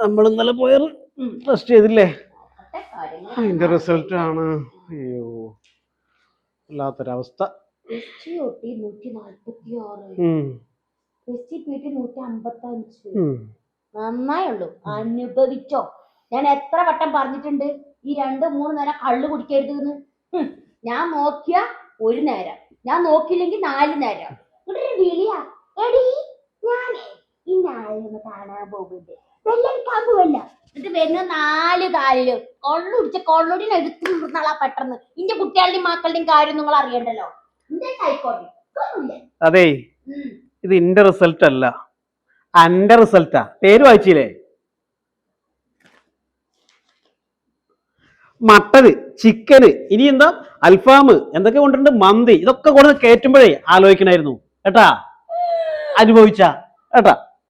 നമ്മൾ ഇന്നലെ പോയ ടെസ്റ്റ് ചെയ്തില്ലേ? അതിന്റെ റിസൾട്ട് ആണ്. അയ്യോ വല്ലാത്തൊരവസ്ഥ. ഉം. നന്നായുള്ളൂ അനുഭവിച്ചോ? ഞാൻ എത്ര വട്ടം പറഞ്ഞിട്ടുണ്ട് ഈ രണ്ട് മൂന്ന് നേരം കള്ളു കുടിക്കരുത് ഞാൻ നോക്കിയ ഒരു നേരം. ഞാൻ നോക്കിയില്ലെങ്കിൽ നാല് നേരം. നാളെ കാണാൻ പോകുന്നുണ്ട് വെള്ളരിക്കാൻ പോവല്ല എന്നിട്ട് വരുന്ന നാല് കാലിൽ. കൊള്ളു കൊള്ളുടിനെ എടുത്തു നിർന്നാളാ പെട്ടെന്ന്. ഇന്റെ കുട്ടികളുടെയും മക്കളുടെയും കാര്യം നിങ്ങൾ അറിയണ്ടല്ലോ. അതെ. ഇത് ഇന്റെ റിസൾട്ട് അല്ല. അന്റെ റിസൾട്ടാ പേര് വായിച്ചില്ലേ? മട്ടന് ചിക്കന് ഇനി എന്താ? അൽഫാം എന്തൊക്കെ കൊണ്ടുണ്ട് മന്തി. ഇതൊക്കെ കൊണ്ട് കയറ്റുമ്പോഴേ ആലോചിക്കണായിരുന്നു. കേട്ടാ? അനുഭവിച്ച. കേട്ടാ?